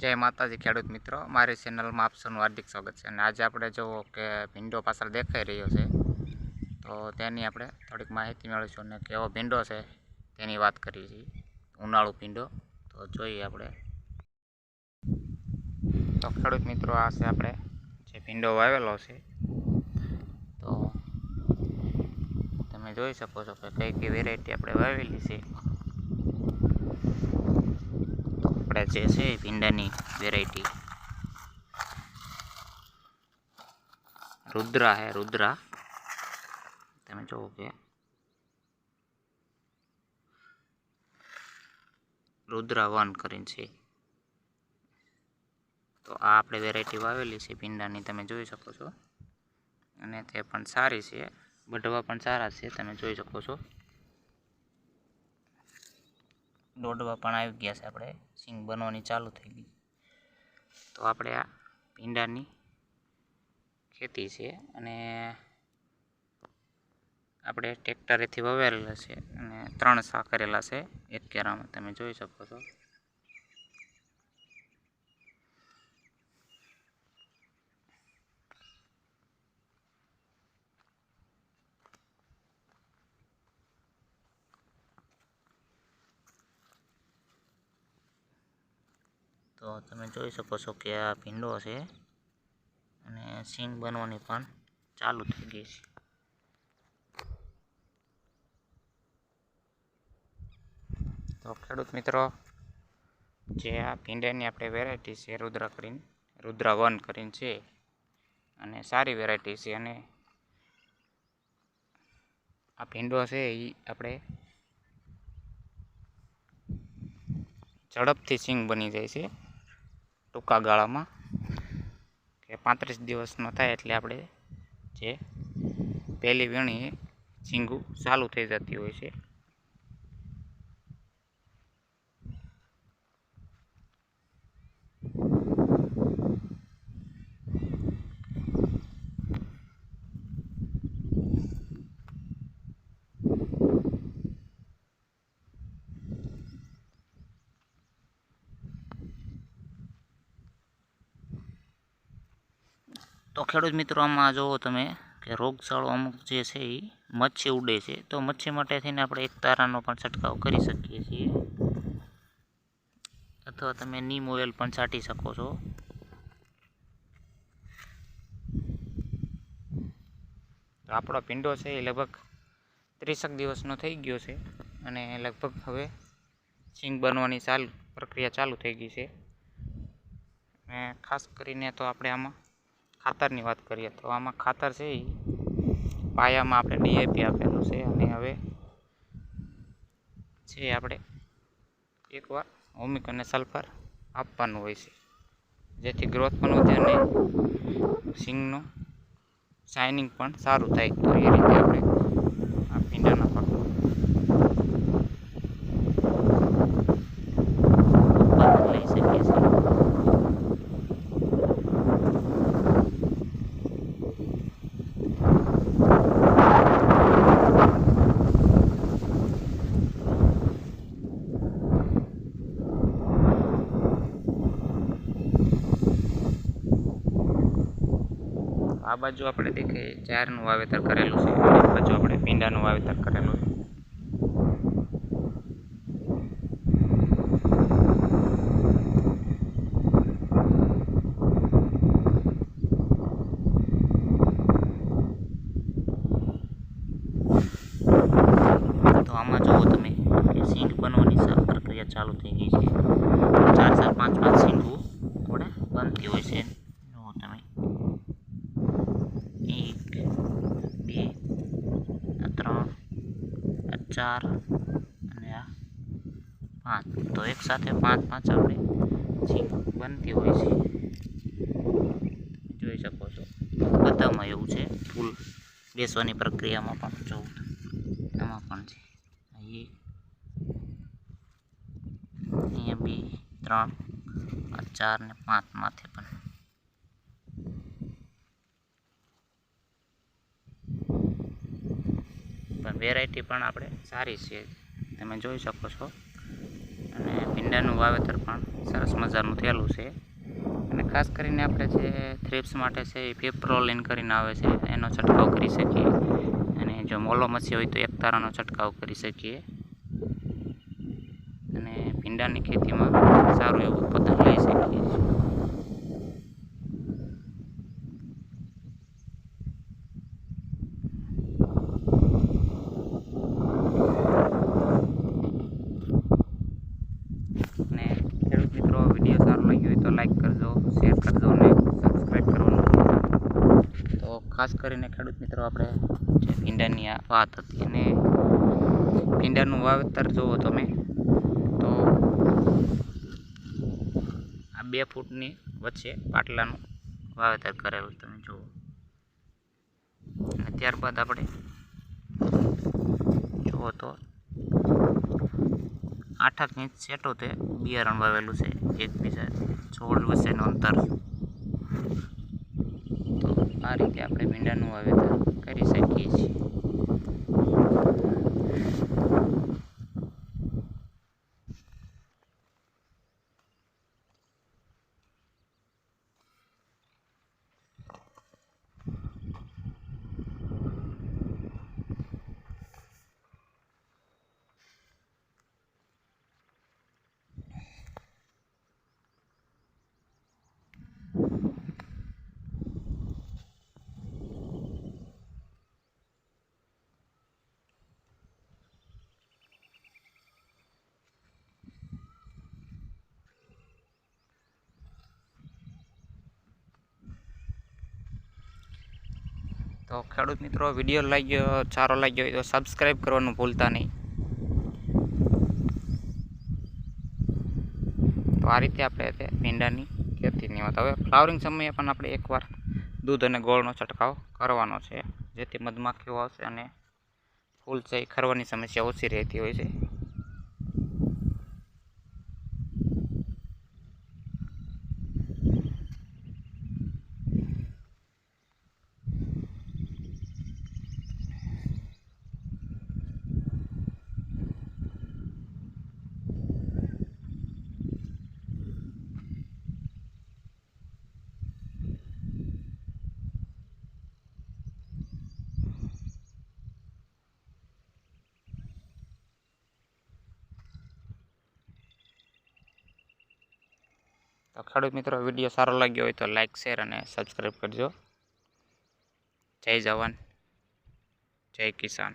જય માતાજી ખેડૂત મિત્રો, મારી ચેનલમાં આપ હાર્દિક સ્વાગત છે અને આજે આપણે જુઓ કે ભીંડો પાછળ દેખાઈ રહ્યો છે. તો તેની આપણે થોડીક માહિતી મેળવીશું અને કેવો ભીંડો છે તેની વાત કરીએ છીએ. ઉનાળુ ભીંડો, તો જોઈએ આપણે. તો ખેડૂત મિત્રો, આ છે આપણે જે ભીંડો વાવેલો છે. તો તમે જોઈ શકો છો કે કઈ કઈ વેરાયટી આપણે વાવેલી છે. આપણે જે છે ભીંડાની વેરાયટી રુદ્રા હે, રુદ્રા. તમે જુઓ કે. રુદ્રા વન કરીને છે. તો આ આપણે વેરાયટી વાવેલી છે ભીંડાની, તમે જોઈ શકો છો. અને તે પણ સારી છે. બઢવા પણ સારા છે, તમે જોઈ શકો છો. દોડવા પણ આવી ગયા છે આપણે. સિંગ બનવાની ચાલુ થઈ ગઈ. તો આપણે આ ભીંડાની ખેતી છે અને આપણે ટ્રેક્ટરેથી વવેરેલા છે અને ત્રણ સા કરેલા છે. એક કેરામાં તમે જોઈ શકો છો. તો તમે જોઈ શકો છો કે આ ભીંડો છે અને સિંગ બનવાની પણ ચાલુ થઈ ગઈ છે. તો ખેડૂત મિત્રો, જે આ ભીંડાની આપણે વેરાયટી છે, રુદ્રા કરીને રુદ્રા વન કરીને છે અને સારી વેરાયટી છે અને આ ભીંડો છે એ આપણે ઝડપથી સિંગ બની જાય છે. ટૂંકા ગાળામાં, કે પાંત્રીસ દિવસનો થાય એટલે આપણે જે પહેલી વીણી ઝીંગું ચાલુ થઈ જતી હોય છે. તો ખેડૂત મિત્રો, આમાં જુઓ તમે કે રોગચાળો અમુક જે છે એ મચ્છી ઉડે છે. તો મચ્છી માટે થઈને આપણે એક તારાનો પણ છંટકાવ કરી શકીએ છીએ. અથવા તમે નીમ ઓઇલ પણ છાંટી શકો છો. આપણો પિંડો છે એ લગભગ ત્રીસક દિવસનો થઈ ગયો છે અને લગભગ હવે સિંગ બનવાની ચાલુ પ્રક્રિયા ચાલુ થઈ ગઈ છે. અને ખાસ કરીને તો આપણે આમાં ખાતરની વાત કરીએ તો આમાં ખાતર છે એ પાયામાં આપણે ડીએપી આપેલું છે અને હવે છે આપણે એકવાર હોમિક અને સલ્ફર આપવાનું હોય છે. જેથી ગ્રોથ પણ વધે અને સિંગનું શાઇનિંગ પણ સારું થાય. તો એ રીતે આપણે આ ભીંડાના પાક ઉત્પાદન લઈ શકીએ છીએ આ બાજુ આપણે દેખે ચારનું વાવેતર કરેલું છે આ બાજુ આપણે ભીંડાનું વાવેતર કરેલું છે. આમાં જુઓ તમે કે બનવાની પ્રક્રિયા ચાલુ થઈ ગઈ છે. ચાર ચાર, પાંચ પાંચ સિંગો આપણે બનતી હોય છે જુઓ તમે એક બે આ ત્રણ આ ચાર અને આ પાંચ તો એક સાથે પાંચ પાંચ આપણે સિંગ બનતી હોય છે. જોઈ શકો છો. બધામાં એવું છે. ફૂલ બેસવાની પ્રક્રિયામાં પણ જોવું એમાં પણ છે. અહીંયા બે, ત્રણ ચાર ને પાંચ માથે પણ. વેરાયટી પણ આપણે સારી છે. તમે જોઈ શકો છો. અને ભીંડાનું વાવેતર પણ સરસ મજાનું થયેલું છે. અને ખાસ કરીને આપણે જે થ્રિપ્સ માટે છે એ પેપ્રોલિન કરીને આવે છે, એનો છંટકાવ કરી શકીએ. અને જો મોલો મસી હોય તો એક તારાનો છંટકાવ કરી શકીએ. અને ભીંડાની ખેતીમાં સારું એવું ઉત્પાદન લઈ શકીએ છીએ અને ખેડૂત મિત્રો વીડિયો સારો લાગ્યો હોય તો લાઈક કરજો શેર કરજો અને સબસ્ક્રાઈબ કરવાનું ભૂલતા નહીં. તો ખાસ કરીને ખેડૂત મિત્રો, આપણે જે ભીંડાની આ વાત હતી અને ભીંડાનું વાવેતર જુઓ તમે, તો આ બે ફૂટની વચ્ચે પાટલાનું વાવેતર કરેલું તમે જુઓ અને ત્યારબાદ આપણે જુઓ તો આઠ આઠ ઇંચ સેટો તે બિયારણ વાવેલું છે એકબીજા છોડ વચ્ચેનું અંતર. આ રીતે આપણે ભીંડાનું વાવેતર કરી શકીએ છીએ. તો ખેડૂત મિત્રો, વીડિયો લાગ્યો, સારો લાગ્યો હોય તો સબસ્ક્રાઈબ કરવાનું ભૂલતા નહીં. તો આ રીતે આપણે ભીંડાની ખેતીની વાત હવે ફ્લાવરિંગ સમયે પણ આપણે એકવાર દૂધ અને ગોળનો છંટકાવ કરવાનો છે, જેથી મધમાખીઓ આવશે અને ફૂલ છે એ ખરવાની સમસ્યા ઓછી રહેતી હોય છે. તો ખેડૂત મિત્રો, વીડિયો સારો લાગ્યો હોય તો લાઈક શેર અને સબસ્ક્રાઈબ કરજો. જય જવાન. જય કિસાન.